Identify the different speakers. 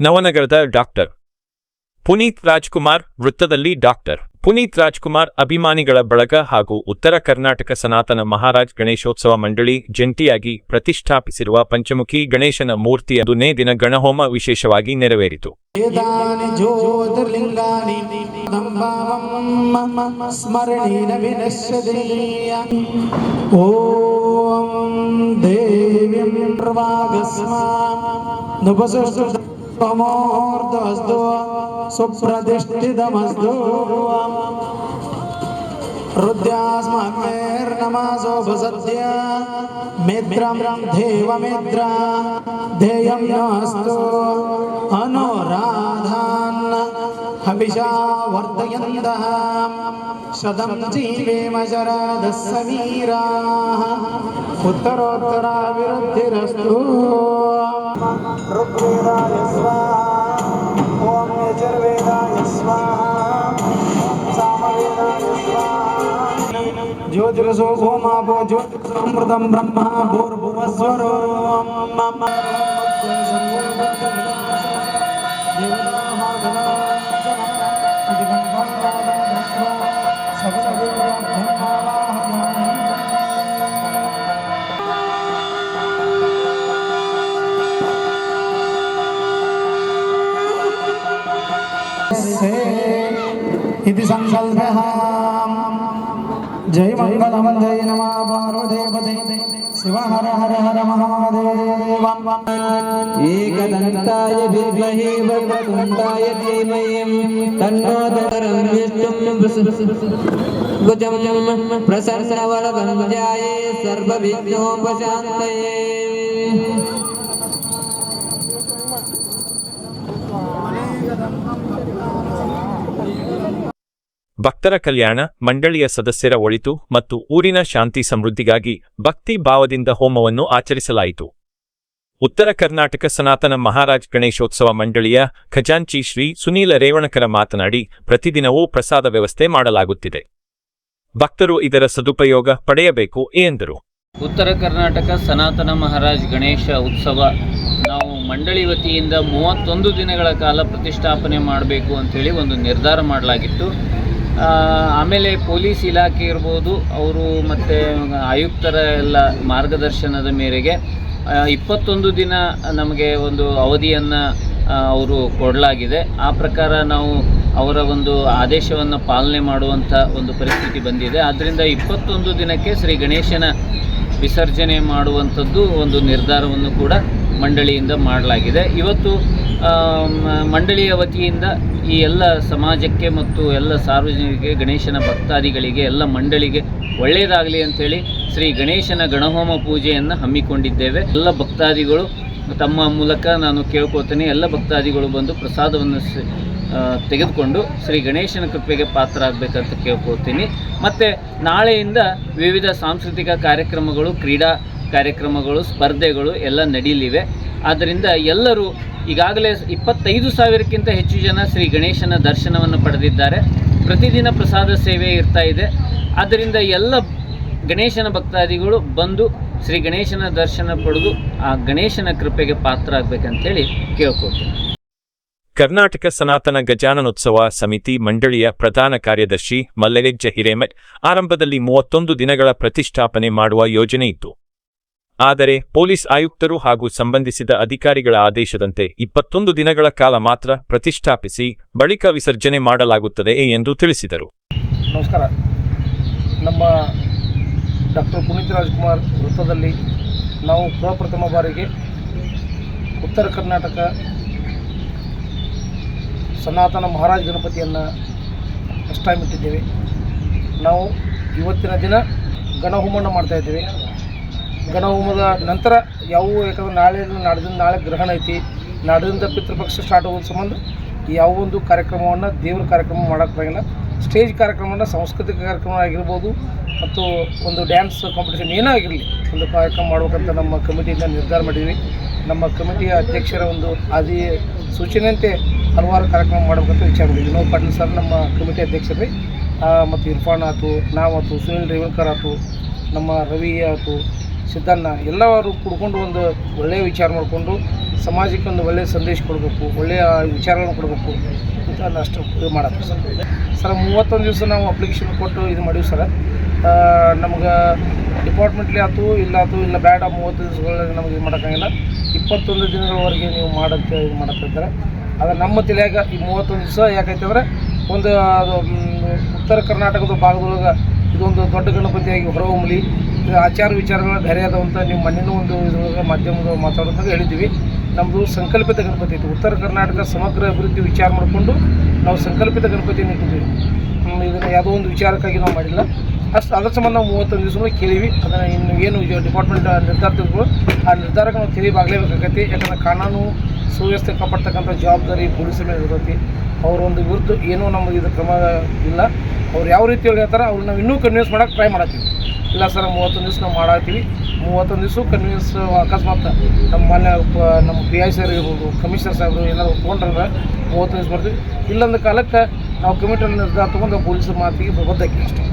Speaker 1: ನವನಗರದ doctor. Puneeth Rajkumar ವೃತ್ತದಲ್ಲಿ doctor. Puneeth Rajkumar ಅಭಿಮಾನಿಗಳ ಬಳಗ ಹಾಗೂ ಉತ್ತರ ಕರ್ನಾಟಕ ಸನಾತನ ಮಹಾರಾಜ್ ಗಣೇಶೋತ್ಸವ ಮಂಡಳಿ ಜಂಟಿಯಾಗಿ ಪ್ರತಿಷ್ಠಾಪಿಸಿರುವ ಪಂಚಮುಖಿ ಗಣೇಶನ ಮೂರ್ತಿ ದುನೇ ದಿನ ಗಣಹೋಮ ವಿಶೇಷವಾಗಿ ನೆರವೇರಿತು.
Speaker 2: ಓಂ नुपसुष्टमोर्दहस्तु सुप्रतिष्ठितमस्तु रुद्यास्मग्नेर्नमासोभसद्या मित्रं देवमित्रा ध्येयं नास्तु अनुराधान् हविषा वर्धयन्तः शतं ऋग्वेदाय स्वाहा ॐ यजुर्वेदाय स्वाहा सामवेदाय स्वाहा ज्योतिरसो होमापो ज्योतिरसोऽमृतं ब्रह्मा भूर्भुवस्वरो मम इति सङ्कल्पः जय मङ्गलं जय नमः पार्वदेवते शिव हर हर हर महादेव
Speaker 3: एकदन्ताय विद्महे वक्रतुण्डाय धीमहि तन्नो दरं विष्णुं भुजं प्रसन्नवरदनुजाय सर्वविघ्नोपशान्तये।
Speaker 1: ಭಕ್ತರ ಕಲ್ಯಾಣ ಮಂಡಳಿಯ ಸದಸ್ಯರ ಒಳಿತು ಮತ್ತು ಊರಿನ ಶಾಂತಿ ಸಮೃದ್ಧಿಗಾಗಿ ಭಕ್ತಿ ಭಾವದಿಂದ ಹೋಮವನ್ನು ಆಚರಿಸಲಾಯಿತು. ಉತ್ತರ ಕರ್ನಾಟಕ ಸನಾತನ ಮಹಾರಾಜ್ ಗಣೇಶೋತ್ಸವ ಮಂಡಳಿಯ ಖಜಾಂಚಿ ಶ್ರೀ ಸುನೀಲ ರೇವಣಕರ ಮಾತನಾಡಿ ಪ್ರತಿದಿನವೂ ಪ್ರಸಾದ ವ್ಯವಸ್ಥೆ ಮಾಡಲಾಗುತ್ತಿದೆ. ಭಕ್ತರು ಇದರ ಸದುಪಯೋಗ ಪಡೆಯಬೇಕು ಎಂದರು.
Speaker 4: ಉತ್ತರ ಕರ್ನಾಟಕ ಸನಾತನ ಮಹಾರಾಜ್ ಗಣೇಶ ಉತ್ಸವ ನಾವು ಮಂಡಳಿ ವತಿಯಿಂದ ಮೂವತ್ತೊಂದು ದಿನಗಳ ಕಾಲ ಪ್ರತಿಷ್ಠಾಪನೆ ಮಾಡಬೇಕು ಅಂತೇಳಿ ಒಂದು ನಿರ್ಧಾರ ಮಾಡಲಾಗಿತ್ತು. ಆಮೇಲೆ ಪೊಲೀಸ್ ಇಲಾಖೆ ಇರ್ಬೋದು, ಅವರು ಮತ್ತು ಆಯುಕ್ತರ ಎಲ್ಲ ಮಾರ್ಗದರ್ಶನದ ಮೇರೆಗೆ ಇಪ್ಪತ್ತೊಂದು ದಿನ ನಮಗೆ ಒಂದು ಅವಧಿಯನ್ನು ಅವರು ಕೊಡಲಾಗಿದೆ. ಆ ಪ್ರಕಾರ ನಾವು ಅವರ ಒಂದು ಆದೇಶವನ್ನು ಪಾಲನೆ ಮಾಡುವಂಥ ಒಂದು ಪರಿಸ್ಥಿತಿ ಬಂದಿದೆ. ಆದ್ದರಿಂದ ಇಪ್ಪತ್ತೊಂದು ದಿನಕ್ಕೆ ಶ್ರೀ ಗಣೇಶನ ವಿಸರ್ಜನೆ ಮಾಡುವಂಥದ್ದು ಒಂದು ನಿರ್ಧಾರವನ್ನು ಕೂಡ ಮಂಡಳಿಯಿಂದ ಮಾಡಲಾಗಿದೆ. ಇವತ್ತು ಮಂಡಳಿಯ ವತಿಯಿಂದ ಈ ಎಲ್ಲ ಸಮಾಜಕ್ಕೆ ಮತ್ತು ಎಲ್ಲ ಸಾರ್ವಜನಿಕರಿಗೆ, ಗಣೇಶನ ಭಕ್ತಾದಿಗಳಿಗೆ, ಎಲ್ಲ ಮಂಡಳಿಗೆ ಒಳ್ಳೆಯದಾಗಲಿ ಅಂಥೇಳಿ ಶ್ರೀ ಗಣೇಶನ ಗಣಹೋಮ ಪೂಜೆಯನ್ನು ಹಮ್ಮಿಕೊಂಡಿದ್ದೇವೆ. ಎಲ್ಲ ಭಕ್ತಾದಿಗಳು ತಮ್ಮ ಮೂಲಕ ನಾನು ಕೇಳ್ಕೊಳ್ತೇನೆ, ಎಲ್ಲ ಭಕ್ತಾದಿಗಳು ಬಂದು ಪ್ರಸಾದವನ್ನು ತೆಗೆದುಕೊಂಡು ಶ್ರೀ ಗಣೇಶನ ಕೃಪೆಗೆ ಪಾತ್ರರಾಗಬೇಕಂತ ಕೇಳ್ಕೊಳ್ತೀನಿ. ಮತ್ತು ನಾಳೆಯಿಂದ ವಿವಿಧ ಸಾಂಸ್ಕೃತಿಕ ಕಾರ್ಯಕ್ರಮಗಳು, ಕ್ರೀಡಾ ಕಾರ್ಯಕ್ರಮಗಳು, ಸ್ಪರ್ಧೆಗಳು ಎಲ್ಲ ನಡೀಲಿವೆ. ಆದ್ದರಿಂದ ಎಲ್ಲರೂ ಈಗಾಗಲೇ ಇಪ್ಪತ್ತೈದು ಸಾವಿರಕ್ಕಿಂತ ಹೆಚ್ಚು ಜನ ಶ್ರೀ ಗಣೇಶನ ದರ್ಶನವನ್ನು ಪಡೆದಿದ್ದಾರೆ. ಪ್ರತಿದಿನ ಪ್ರಸಾದ ಸೇವೆ ಇರ್ತಾ ಇದೆ. ಆದ್ದರಿಂದ ಎಲ್ಲ ಗಣೇಶನ ಭಕ್ತಾದಿಗಳು ಬಂದು ಶ್ರೀ ಗಣೇಶನ ದರ್ಶನ ಪಡೆದು ಆ ಗಣೇಶನ ಕೃಪೆಗೆ ಪಾತ್ರ ಆಗ್ಬೇಕಂತೇಳಿ ಕೇಳ್ಕೊಳ್ತೀನಿ.
Speaker 1: ಕರ್ನಾಟಕ ಸನಾತನ ಗಜಾನನೋತ್ಸವ ಸಮಿತಿ ಮಂಡಳಿಯ ಪ್ರಧಾನ ಕಾರ್ಯದರ್ಶಿ ಮಲ್ಲರೆಜ್ಜ ಹಿರೇಮಠ್ ಆರಂಭದಲ್ಲಿ ಮೂವತ್ತೊಂದು ದಿನಗಳ ಪ್ರತಿಷ್ಠಾಪನೆ ಮಾಡುವ ಯೋಜನೆ ಇತ್ತು. ಆದರೆ ಪೊಲೀಸ್ ಆಯುಕ್ತರು ಹಾಗೂ ಸಂಬಂಧಿಸಿದ ಅಧಿಕಾರಿಗಳ ಆದೇಶದಂತೆ ಇಪ್ಪತ್ತೊಂದು ದಿನಗಳ ಕಾಲ ಮಾತ್ರ ಪ್ರತಿಷ್ಠಾಪಿಸಿ ಬಳಿಕ ವಿಸರ್ಜನೆ ಮಾಡಲಾಗುತ್ತದೆ ಎಂದು ತಿಳಿಸಿದರು.
Speaker 5: ನಮಸ್ಕಾರ. ನಮ್ಮ ಡಾಕ್ಟರ್ ಪುನೀತ್ ರಾಜ್ಕುಮಾರ್ ವೃತ್ತದಲ್ಲಿ ನಾವು ಪ್ರಪ್ರಥಮ ಬಾರಿಗೆ ಉತ್ತರ ಕರ್ನಾಟಕ ಸನಾತನ ಮಹಾರಾಜ ಗಣಪತಿಯನ್ನು ಫಸ್ಟ್ ನಾವು ಇವತ್ತಿನ ದಿನ ಗಣಹೋಮವನ್ನು ಮಾಡ್ತಾಯಿದ್ದೇವೆ ಗಣಹೋಮದ ನಂತರ ಯಾವುವು ಯಾಕಂದ್ರೆ ನಾಳೆ ನಾಡ್ದಿಂದ ನಾಳೆ ಗ್ರಹಣ ಐತಿ. ನಾಡಿನಿಂದ ಪಿತೃಪಕ್ಷ ಸ್ಟಾರ್ಟ್ ಆಗೋದು ಸಂಬಂಧ ಯಾವ ಒಂದು ಕಾರ್ಯಕ್ರಮವನ್ನು ದೇವ್ರ ಕಾರ್ಯಕ್ರಮ ಮಾಡೋಕೆ ಬರೋಂಗಿಲ್ಲ. ಸ್ಟೇಜ್ ಕಾರ್ಯಕ್ರಮವನ್ನು ಸಾಂಸ್ಕೃತಿಕ ಕಾರ್ಯಕ್ರಮ ಆಗಿರ್ಬೋದು ಮತ್ತು ಒಂದು ಡ್ಯಾನ್ಸ್ ಕಾಂಪಿಟೇಷನ್ ಏನೇ ಆಗಿರಲಿ, ಒಂದು ಕಾರ್ಯಕ್ರಮ ಮಾಡ್ಬೇಕಂತ ನಮ್ಮ ಕಮಿಟಿಯಿಂದ ನಿರ್ಧಾರ ಮಾಡಿದ್ವಿ. ನಮ್ಮ ಕಮಿಟಿಯ ಅಧ್ಯಕ್ಷರ ಒಂದು ಆದಿ ಸೂಚನೆಯಂತೆ ಹಲವಾರು ಕಾರ್ಯಕ್ರಮ ಮಾಡಬೇಕಂತ ವಿಚಾರ ಮಾಡಿದ್ವಿ. ನಾವು ಪಾಟೀಲ್ ಸರ್ ನಮ್ಮ ಕಮಿಟಿ ಅಧ್ಯಕ್ಷರೇ. ಮತ್ತು ಇರ್ಫಾನ್ ಆಯ್ತು ನಾವು ಆಯ್ತು ಸುನಿಲ್ ರೇವಣ್ಕರ್ ಆಯ್ತು ನಮ್ಮ ರವಿ ಆಯ್ತು ಸಿದ್ದಣ್ಣ ಎಲ್ಲರೂ ಕುಡ್ಕೊಂಡು ಒಂದು ಒಳ್ಳೆಯ ವಿಚಾರ ಮಾಡಿಕೊಂಡು ಸಮಾಜಕ್ಕೆ ಒಂದು ಒಳ್ಳೆಯ ಸಂದೇಶ ಕೊಡಬೇಕು, ಒಳ್ಳೆಯ ವಿಚಾರಗಳನ್ನು ಕೊಡಬೇಕು ಅಂತ ನಾನು ಅಷ್ಟು ಇದು ಮಾಡತ್ತೆ. ಸರ್ ಸರ್ ಮೂವತ್ತೊಂದು ದಿವಸ ನಾವು ಅಪ್ಲಿಕೇಶನ್ ಕೊಟ್ಟು ಇದು ಮಾಡೀವಿ ಸರ್. ನಮ್ಗೆ ಡಿಪಾರ್ಟ್ಮೆಂಟ್ಲಿ ಆಯ್ತು, ಇಲ್ಲ ಆಯ್ತು, ಇಲ್ಲ ಬೇಡ, ಮೂವತ್ತು ದಿವಸಗಳಲ್ಲಿ ನಮಗೆ ಇದು ಮಾಡೋಕ್ಕಾಗಿಲ್ಲ. ಇಪ್ಪತ್ತೊಂದು ದಿನಗಳವರೆಗೆ ನೀವು ಮಾಡಂತ, ಇದು ಮಾಡತ್ತಿದ್ದಾರೆ ಆದರೆ ನಮ್ಮ ತಲೆಯಾಗ ಈ ಮೂವತ್ತೊಂದು ದಿವಸ ಯಾಕೈತೆ ಅಂದ್ರೆ ಒಂದು ಅದು ಉತ್ತರ ಕರ್ನಾಟಕದ ಭಾಗದೊಳಗೆ ಇದೊಂದು ದೊಡ್ಡ ಗಣಪತಿಯಾಗಿ ಹೊರಹೊಮ್ಮಲಿ. ಆಚಾರ ವಿಚಾರಗಳ ಬೇರೆ ಅದಾವಂತ ನಿಮ್ಮ ಮಣ್ಣಿನ ಒಂದು ಇದ್ರೊಳಗೆ ಮಾಧ್ಯಮದ ಮಾತಾಡೋದಾಗ ಹೇಳಿದ್ದೀವಿ. ನಮ್ಮದು ಸಂಕಲ್ಪಿತ ಗಣಪತಿ ಇತ್ತು. ಉತ್ತರ ಕರ್ನಾಟಕ ಸಮಗ್ರ ಅಭಿವೃದ್ಧಿ ವಿಚಾರ ಮಾಡಿಕೊಂಡು ನಾವು ಸಂಕಲ್ಪಿತ ಗಣಪತಿಯನ್ನು ಇಟ್ಟಿದ್ದೀವಿ. ಇದನ್ನು ಯಾವುದೋ ಒಂದು ವಿಚಾರಕ್ಕಾಗಿ ನಾವು ಮಾಡಿಲ್ಲ. ಅಷ್ಟು, ಅದ್ರ ಸಂಬಂಧ ನಾವು ಮೂವತ್ತೊಂದು ದಿವಸಗಳು ಕೇಳಿವಿ. ಅದನ್ನು ಇನ್ನು ಏನು ಡಿಪಾರ್ಟ್ಮೆಂಟ್ ನಿರ್ಧಾರಗಳು ಆ ನಿರ್ಧಾರಕ್ಕೆ ನಾವು ತಿಳಿಯಬಾಗಲೇಬೇಕಾಗತ್ತೆ ಯಾಕಂದರೆ ಕಾನೂನು ಸುವ್ಯವಸ್ಥೆ ಕಾಪಾಡ್ತಕ್ಕಂಥ ಜವಾಬ್ದಾರಿ ಪೊಲೀಸರ ಮೇಲೆ ಇರ್ತೈತಿ. ಅವರೊಂದು ವಿರುದ್ಧ ಏನೂ ನಮಗೆ ಇದು ಕ್ರಮ ಇಲ್ಲ. ಅವ್ರು ಯಾವ ರೀತಿಯಲ್ಲಿ ಹೇಳ್ತಾರೆ ಅವ್ರು ನಾವು ಇನ್ನೂ ಕನ್ವಿನ್ಸ್ ಮಾಡೋಕ್ಕೆ ಟ್ರೈ ಮಾಡತ್ತೀವಿ. ಇಲ್ಲ ಸರ್ ಮೂವತ್ತೊಂದು ದಿವಸ ನಾವು ಮಾಡತ್ತೀವಿ ಮೂವತ್ತೊಂದು ದಿವಸ ಕನ್ವಿನ್ಸ್ ಅಕಸ್ಮಾತ್ ನಮ್ಮ ಮಾನ್ಯ ನಮ್ಮ ಪಿ ಐ ಸರ್ ಇರ್ಬೋದು ಕಮಿಷನರ್ ಸಾಹೇಬರು ಏನಾದ್ರು ತೊಗೊಂಡ್ರೆ ಮೂವತ್ತೊಂದು ದಿವಸ ಬರ್ತೀವಿ. ಇಲ್ಲೊಂದು ಕಾಲಕ್ಕೆ ನಾವು ಕಮಿಟಿ ನಿರ್ಧಾರ ತೊಗೊಂಡು ಪೊಲೀಸರ ಮಾತಿಗೆ ಬದ್ಧಕ್ಕೆ ಅಷ್ಟೇ